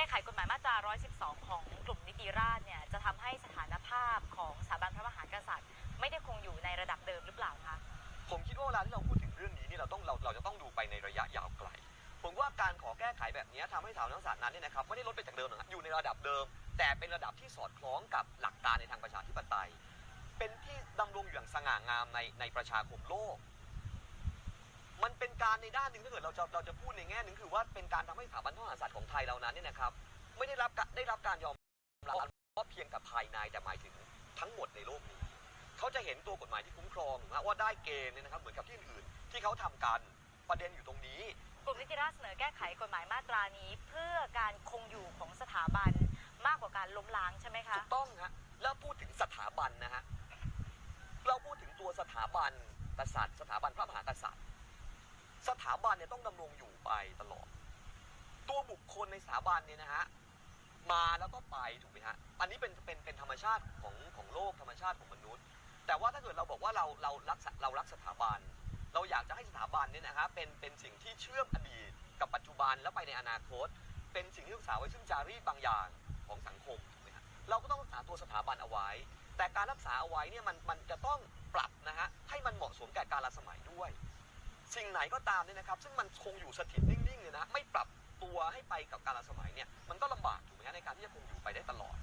ก้ไขกฎหมายมาตรา 112 ของกลุ่มนิติราษฎร์เนี่ยจะทำให้สถานภาพของสถาบันพระมหากษัตริย์ ไม่ได้คงอยู่ในระดับเดิมหรือเปล่าคะผมคิดว่าเวลาที่เราพูดถึงเรื่องนี้นี่เราต้องเราเราจะต้องดูไปในระยะยาวไกล ผมว่าการขอแก้ไขแบบนี้ทำให้สถาบันกษัตริย์นั้นเนี่ยนะครับไม่ได้ลดไปจากเดิมนะครับอยู่ในระดับเดิม แต่เป็นระดับที่สอดคล้องกับหลักการในทางประชาธิปไตย เป็นที่ดำรงอยู่อย่างสง่างามในในประชาคมโลก มันเป็นการในด้านหนึ่งถ้าเกิดเราจะเราจะพูดในแง่หนึ่งคือว่าเป็นการทำให้สถาบันพระมหากษัตริย์ของไทยเรานั้นเนี่ยนะครับ ไม่ได้รับกะได้รับการยอมรับเพราะเพียงแต่ภายในแต่หมายถึงทั้งหมดในโลกนี้เขาจะเห็นตัวกฎหมายที่คุ้มครองนะว่าได้เกณฑ์เนี่ยนะครับเหมือนกับที่อื่นๆที่เขาทำกันประเด็นอยู่ตรงนี้กลุ่มนิติราษฎร์เสนอแก้ไขกฎหมายมาตรานี้ เพื่อการคงอยู่ของสถาบันมากกว่าการล้มล้างใช่ไหมคะถูกต้องฮะแล้วพูดถึงสถาบันนะฮะเราพูดถึงตัวสถาบันกษัตริย์สถาบันพระมหากษัตริย์ สถาบันเนี่ยต้องดำรงอยู่ไปตลอด ตัวบุคคลในสถาบันเนี่ยนะฮะมาแล้วก็ไปถูกไหมฮะอันนี้เป็นเป็นเป็นธรรมชาติของของโลกธรรมชาติของมนุษย์ แต่ว่าถ้าเกิดเราบอกว่าเราเรารักเรารักสถาบัน เราอยากจะให้สถาบันเนี่ยนะฮะเป็นเป็นสิ่งที่เชื่อมอดีตกับปัจจุบันแล้วไปในอนาคต เป็นสิ่งที่รักษาไว้ซึ่งจารีตบางอย่างของสังคมถูกไหมฮะเราก็ต้องรักษาตัวสถาบันเอาไว้ แต่การรักษาเอาไว้เนี่ยมันมันจะต้องปรับนะฮะให้มัน สิ่งไหนก็ตามเนี่ยนะครับ ซึ่งมันคงอยู่สถิตนิ่งๆเนี่ยนะไม่ปรับตัวให้ไปกับการลสมัยเนี่ยมันก็ลำบากถูกไหมฮะในการที่จะคงอยู่ไปได้ตลอด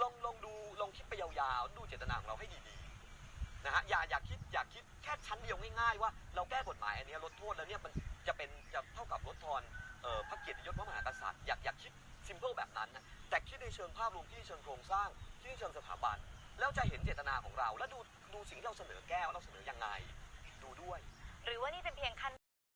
ลองลองดูลองคิดไปยาวๆ ดูเจตนาของเราให้ดีๆนะฮะอย่าอย่าคิดอย่าคิดแค่ชั้นเดียวง่ายๆว่าเราแก้กฎหมายอันนี้ลดโทษแล้วเนี่ยมันจะเป็นจะเท่ากับลดทอนออพระเกียรติยศพระมหากษัตริย์อยากอยากคิดซิมเพิลแบบนั้นนะแต่คิดในเชิงภาพรวมที่เชิงโครงสร้างที่เชิงสถาบัน แล้วจะเห็นเจตนาของเรา แล้วดูดูสิ่งที่เราเสนอแก้วเราเสนอยังไง ดูด้วย หรือว่านี่เป็นเพียงขั้น